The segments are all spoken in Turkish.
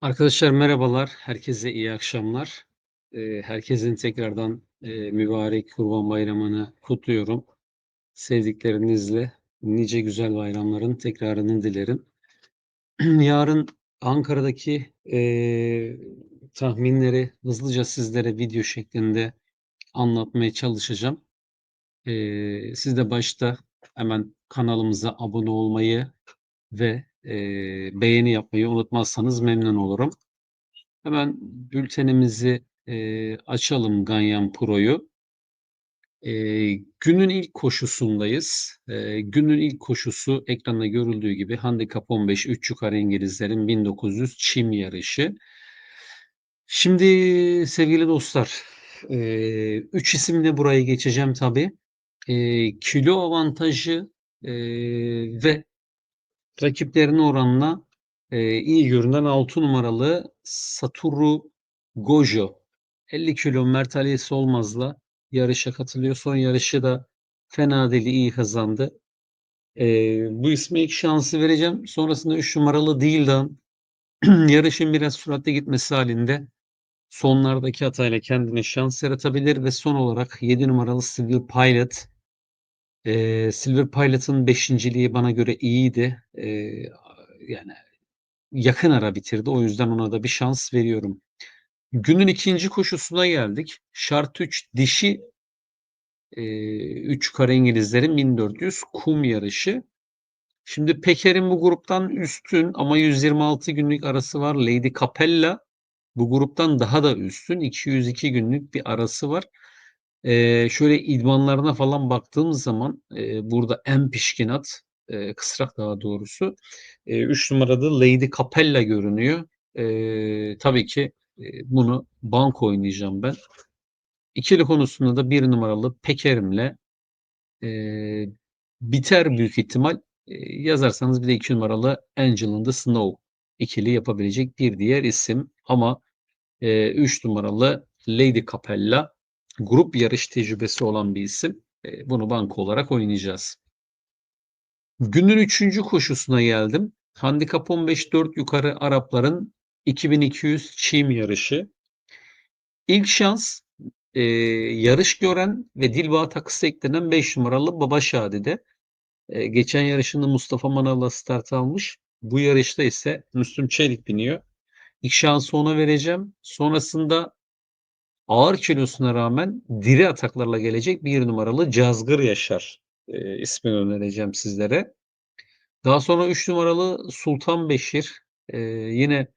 Arkadaşlar merhabalar, herkese iyi akşamlar. Herkesin tekrardan, mübarek Kurban Bayramı'nı kutluyorum. Sevdiklerinizle nice güzel bayramların tekrarını dilerim. Yarın Ankara'daki, eee, tahminleri hızlıca sizlere video şeklinde anlatmaya çalışacağım. Eee, siz de başta hemen kanalımıza abone olmayı ve, eee, beğeni yapmayı unutmazsanız memnun olurum. Hemen bültenimizi, eee, açalım Ganyan Pro'yu. Eee, günün ilk koşusundayız. Eee, günün ilk koşusu ekranda görüldüğü gibi handikap 15 3 yukarı İngilizlerin 1900 çim yarışı. Şimdi sevgili dostlar, eee, 3 isimle buraya geçeceğim tabii. Eee, kilo avantajı, eee, ve rakiplerine oranla, eee, iyi görünen 6 numaralı Satoru Gojo 50 kilo Mert Ali Solmaz'la yarışa katılıyor. Son yarışı da fena değil, iyi kazandı. Eee, bu isme ilk şansı vereceğim. Sonrasında 3 numaralı Dildan yarışın biraz süratli gitmesi halinde sonlardaki hatayla kendine şans yaratabilir ve son olarak 7 numaralı Silver Pilot. Eee, Silver Pilot'ın beşinciliği bana göre iyiydi. Eee, yani yakın ara bitirdi. O yüzden ona da bir şans veriyorum. Günün ikinci koşusuna geldik. Şart 3 dişi eee 3 kara İngilizlerin 1400 kum yarışı. Şimdi Peker'in bu gruptan üstün ama 126 günlük arası var. Lady Capella bu gruptan daha da üstün. 202 günlük bir arası var. Eee, şöyle idmanlarına falan baktığımız zaman eee, burada en pişkin at, eee, kısrak daha doğrusu. Eee, 3 numarada Lady Capella görünüyor. Eee, tabii ki eee, bunu banko oynayacağım ben. İkili konusunda da 1 numaralı Peker'imle eee, biter büyük ihtimal. Eee, yazarsanız bir de 2 numaralı Angel in the Snow ikili yapabilecek bir diğer isim ama eee 3 numaralı Lady Capella grup yarış tecrübesi olan bir isim. Eee, bunu banko olarak oynayacağız. Günün 3. koşusuna geldim. Handikap 15 4 yukarı Arapların 2200 çim yarışı. İlk şans eee, yarış gören ve Dilba takısı eklenen 5 numaralı Baba Şadi'de. Eee, geçen yarışında Mustafa Manav'la start almış. Bu yarışta ise Müslüm Çelik biniyor. İlk şansı ona vereceğim. Sonrasında ağır kilosuna rağmen diri ataklarla gelecek bir numaralı Cazgır Yaşar eee, ismini önereceğim sizlere. Daha sonra 3 numaralı Sultan Beşir eee, yine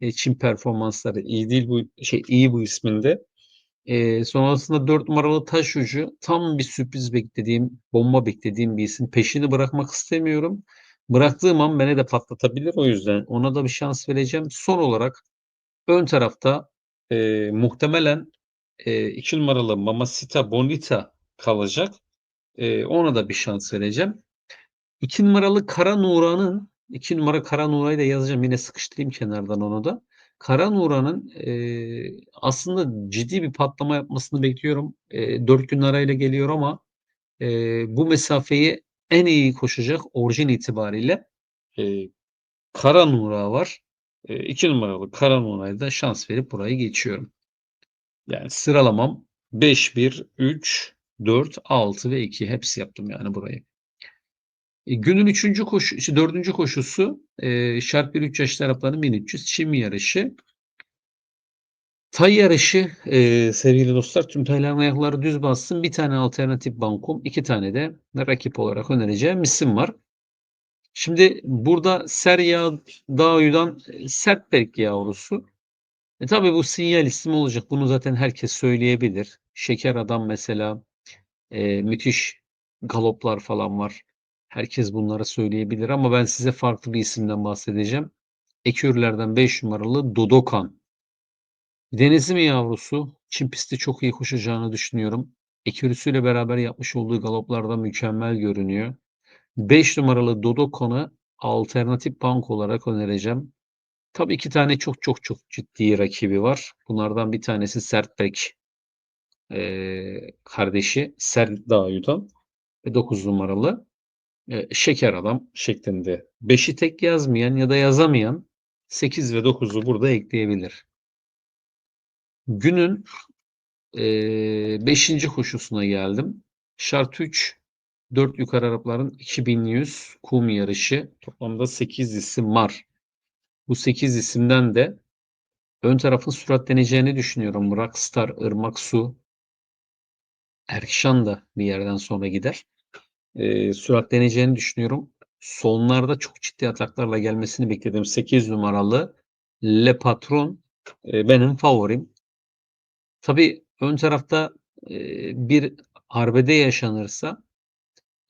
e, Çin performansları iyi değil bu şey iyi bu isminde. Eee, sonrasında 4 numaralı Taş Ucu tam bir sürpriz beklediğim, bomba beklediğim bir isim. Peşini bırakmak istemiyorum. Bıraktığım an beni de patlatabilir. O yüzden ona da bir şans vereceğim. Son olarak ön tarafta eee, muhtemelen eee 2 numaralı Mamacita Bonita kalacak. Eee, ona da bir şans vereceğim. 2 numaralı Kara Nura'nın 2 numara Kara Nura'yı da yazacağım. Yine sıkıştırayım kenardan onu da. Kara Nura'nın eee, aslında ciddi bir patlama yapmasını bekliyorum. Eee 4 gün arayla geliyor ama eee, bu mesafeyi en iyi koşacak orijin itibariyle eee, Kara Nura var. Eee 2 numaralı Kara Nura'ya da şans verip burayı geçiyorum. Yani sıralamam 5, 1, 3, 4, 6 ve 2 hepsi yaptım yani burayı. E, günün 3. koşu, işte 4. koşusu e, şart 1-3 yaşlı Arapların 1300 çim yarışı. Tay yarışı e, sevgili dostlar tüm tayların ayakları düz bassın. Bir tane alternatif bankom, iki tane de rakip olarak önereceğim isim var. Şimdi burada Serya Dağı'dan Sertberk yavrusu. E tabi bu sinyal isim olacak. Bunu zaten herkes söyleyebilir. Şeker Adam mesela e, müthiş galoplar falan var. Herkes bunları söyleyebilir ama ben size farklı bir isimden bahsedeceğim. Ekürlerden 5 numaralı Dodokan. Denizli mi yavrusu? Çin pisti çok iyi koşacağını düşünüyorum. Ekürüsüyle beraber yapmış olduğu galoplarda mükemmel görünüyor. 5 numaralı Dodokan'ı alternatif bank olarak önereceğim. Tabii iki tane çok çok çok ciddi rakibi var. Bunlardan bir tanesi Sertbek eee, kardeşi Serdar Yudan ve 9 numaralı e, Şeker Adam şeklinde. 5'i tek yazmayan ya da yazamayan 8 ve 9'u burada ekleyebilir. Günün 5. koşusuna geldim. Şart 3 4 yukarı Arapların 2100 kum yarışı. Toplamda 8 isim var. Bu 8 isimden de ön tarafın süratleneceğini düşünüyorum. Rockstar, Irmak Su, Erkşan da bir yerden sonra gider. E, süratleneceğini düşünüyorum. Sonlarda çok ciddi ataklarla gelmesini bekledim. 8 numaralı Le Patron e, benim favorim. Tabii ön tarafta e, bir arbede yaşanırsa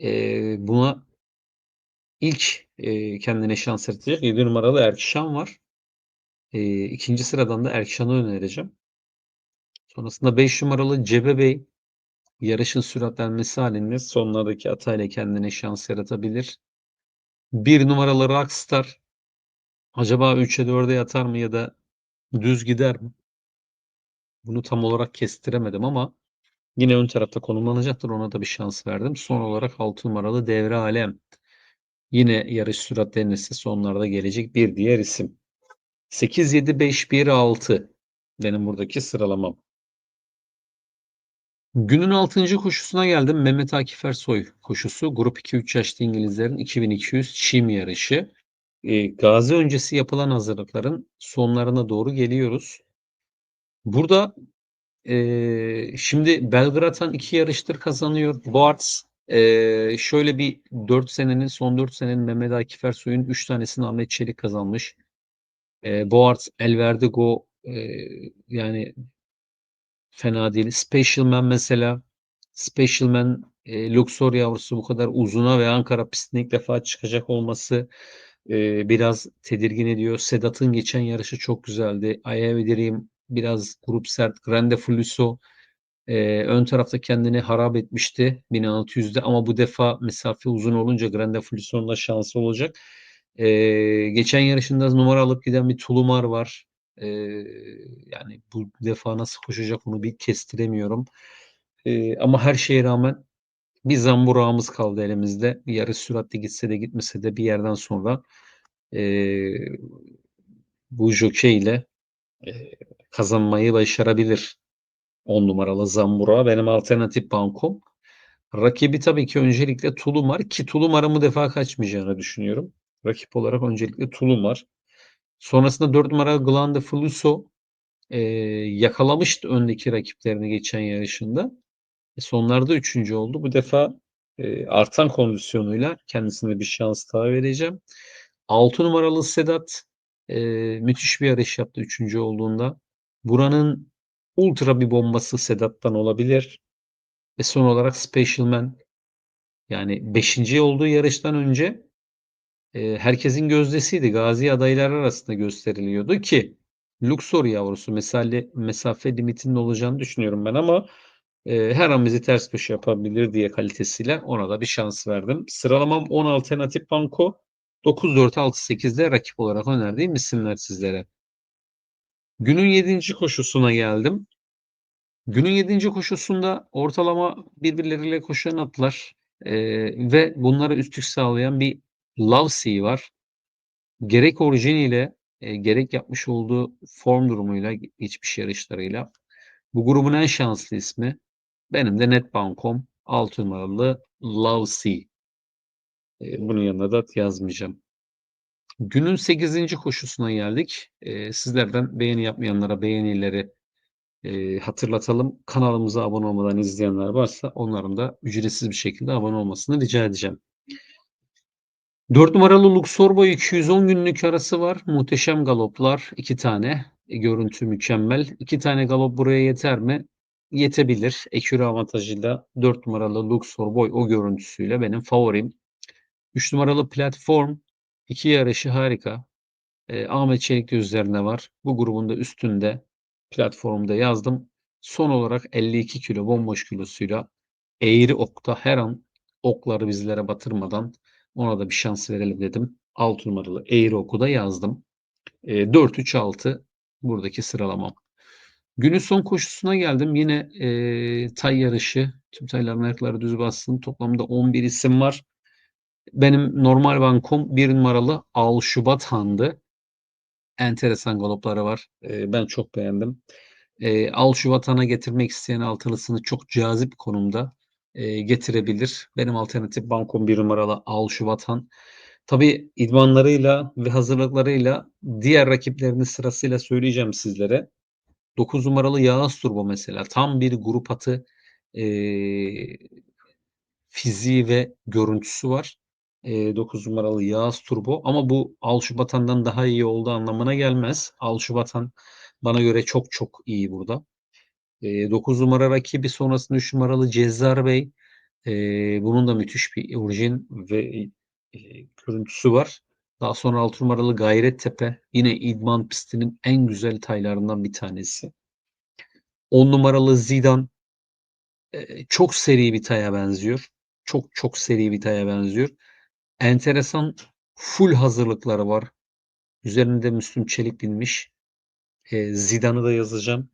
e, buna ilk e, kendine şans yaratacak 7 numaralı Erkşan var. E, ikinci sıradan da Erkşan'ı önereceğim. Sonrasında 5 numaralı Cebe Bey yarışın süratlenmesi halinde sonlardaki atayla kendine şans yaratabilir. 1 numaralı Rockstar acaba 3'e 4'e yatar mı ya da düz gider mi? Bunu tam olarak kestiremedim ama yine ön tarafta konumlanacaktır. Ona da bir şans verdim. Son olarak 6 numaralı Devre Alem. Yine yarış süratlenirse sonlarda gelecek bir diğer isim. 8, 7, 5, 1, 6 benim buradaki sıralamam. Günün 6. koşusuna geldim. Mehmet Akif Ersoy koşusu. Grup 2-3 yaşlı İngilizlerin 2200 çim yarışı. E, gazi öncesi yapılan hazırlıkların sonlarına doğru geliyoruz. Burada e, şimdi Belgrad'dan iki yarıştır kazanıyor. Boards e, şöyle bir 4 senenin son 4 senenin Mehmet Akif Ersoy'un 3 tanesini Ahmet Çelik kazanmış. E, Boards, El Verdigo e, yani fena değil. Special Man mesela Special Man Luxor yavrusu bu kadar uzuna ve Ankara pistine ilk defa çıkacak olması e, biraz tedirgin ediyor. Sedat'ın geçen yarışı çok güzeldi. I Have a Dream biraz grup sert. Grande Flusso e, ön tarafta kendini harap etmişti 1600'de ama bu defa mesafe uzun olunca Grande Flusso'nun da şansı olacak. E, geçen yarışında numara alıp giden bir Tulumar var. E, yani bu defa nasıl koşacak onu bir kestiremiyorum. E, ama her şeye rağmen bir zamburağımız kaldı elimizde. Yarış süratli gitse de gitmese de bir yerden sonra e, bu jockey ile e, kazanmayı başarabilir. 10 numaralı Zambura benim alternatif bankom. Rakibi tabii ki öncelikle Tulumar ki Tulumar'ın bu defa kaçmayacağını düşünüyorum. Rakip olarak öncelikle Tulumar. Sonrasında 4 numara Glande Fluso e, yakalamıştı öndeki rakiplerini geçen yarışında. E, sonlarda üçüncü oldu. Bu defa e, artan kondisyonuyla kendisine bir şans daha vereceğim. 6 numaralı Sedat e, müthiş bir yarış yaptı üçüncü olduğunda. Buranın ultra bir bombası Sedat'tan olabilir. Ve son olarak Special Man yani 5. olduğu yarıştan önce e, herkesin gözdesiydi. Gazi adaylar arasında gösteriliyordu ki Luxor yavrusu mesale, mesafe limitinin olacağını düşünüyorum ben ama e, her an bizi ters köşe yapabilir diye kalitesiyle ona da bir şans verdim. Sıralamam 10 alternatif banko 9-4-6-8'de rakip olarak önerdiğim isimler sizlere. Günün 7. koşusuna geldim. Günün 7. koşusunda ortalama birbirleriyle koşan atlar e, ve bunlara üstlük sağlayan bir Lavsi var. Gerek orijiniyle e, gerek yapmış olduğu form durumuyla geçmiş yarışlarıyla bu grubun en şanslı ismi benim de Netbankom 6 numaralı Lavsi. E, bunun yanına da yazmayacağım. Günün 8. koşusuna geldik. E, sizlerden beğeni yapmayanlara beğenileri e, hatırlatalım. Kanalımıza abone olmadan izleyenler varsa onların da ücretsiz bir şekilde abone olmasını rica edeceğim. 4 numaralı Luxor Boy 210 günlük arası var. Muhteşem galoplar. 2 tane. E, görüntü mükemmel. 2 tane galop buraya yeter mi? Yetebilir. Ekürü avantajıyla 4 numaralı Luxor Boy o görüntüsüyle benim favorim. 3 numaralı platform. 2 yarışı harika. E, Ahmet Çelik de üzerine var. Bu grubun da üstünde platformda yazdım. Son olarak 52 kilo bomboş kilosuyla eğri okta her an okları bizlere batırmadan ona da bir şans verelim dedim. 6 numaralı eğri oku da yazdım. E, 4-3-6 buradaki sıralamam. Günün son koşusuna geldim. Yine e, tay yarışı. Tüm tayların ayakları düz bassın. Toplamda 11 isim var. Benim normal bankom 1 numaralı Al Şubat Han'dı. enteresan galopları var. Eee, ben çok beğendim. Eee, Al şu vatana getirmek isteyen altılısını çok cazip konumda eee, getirebilir. Benim alternatif bankom bir numaralı Al şu vatan. Tabii idmanlarıyla ve hazırlıklarıyla diğer rakiplerini sırasıyla söyleyeceğim sizlere. 9 numaralı Yağız Turbo mesela tam bir grup atı eee, fiziği ve görüntüsü var. Eee 9 numaralı Yağız Turbo ama bu Al Şubatan'dan daha iyi olduğu anlamına gelmez. Al Şubatan bana göre çok çok iyi burada. Eee 9 numara rakibi sonrasında 3 numaralı Cezzar Bey. Eee, bunun da müthiş bir orijin ve eee, görüntüsü var. Daha sonra 6 numaralı Gayrettepe yine idman pistinin en güzel taylarından bir tanesi. 10 numaralı Zidane eee, çok seri bir taya benziyor. Çok çok seri bir taya benziyor. Enteresan full hazırlıkları var. Üzerinde Müslüm Çelik binmiş. Eee, Zidane'ı da yazacağım.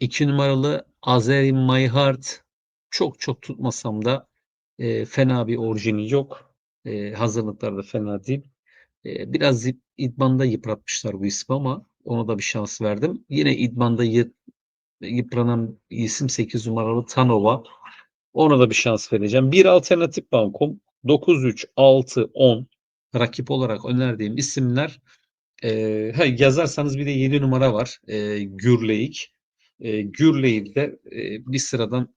2 numaralı Azeri My Heart çok çok tutmasam da eee, fena bir orijini yok. Eee, hazırlıkları da fena değil. Eee, biraz id- idmanda yıpratmışlar bu ismi ama ona da bir şans verdim. Yine idmanda yı- yıpranan isim 8 numaralı Tanova. Ona da bir şans vereceğim. Bir alternatif bankom 9, 3, 6, 10 rakip olarak önerdiğim isimler eee, ha, yazarsanız bir de 7 numara var. Eee Gürleyik. Eee Gürleyik'i de eee, bir sıradan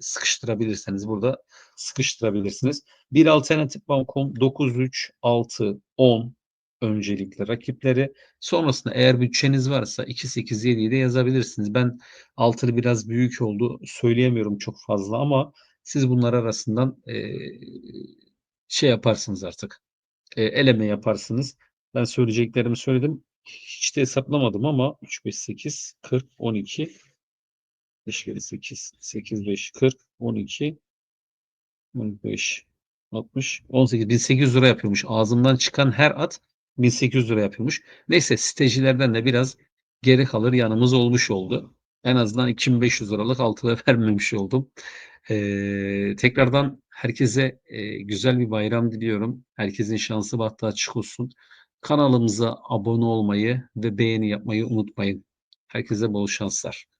sıkıştırabilirseniz burada sıkıştırabilirsiniz. Bir alternatif bankom 9, 3, 6, 10 öncelikle rakipleri. Sonrasında eğer bütçeniz varsa 2, 8, 7'yi de yazabilirsiniz. Ben altılı biraz büyük oldu. Söyleyemiyorum çok fazla ama siz bunlar arasından eee, şey yaparsınız artık. Eee, eleme yaparsınız. Ben söyleyeceklerimi söyledim. Hiç de hesaplamadım ama 3, 5, 8, 40, 12, 5 kere 8, 8, 5, 40, 12, 15, 60, 18, 1800 lira yapıyormuş. Ağzımdan çıkan her at 1800 lira yapıyormuş. Neyse sitecilerden de biraz geri kalır yanımız olmuş oldu. En azından 2500 liralık altıda vermemiş oldum. Ee, tekrardan herkese e, güzel bir bayram diliyorum. Herkesin şansı bahtı açık olsun. Kanalımıza abone olmayı ve beğeni yapmayı unutmayın. Herkese bol şanslar.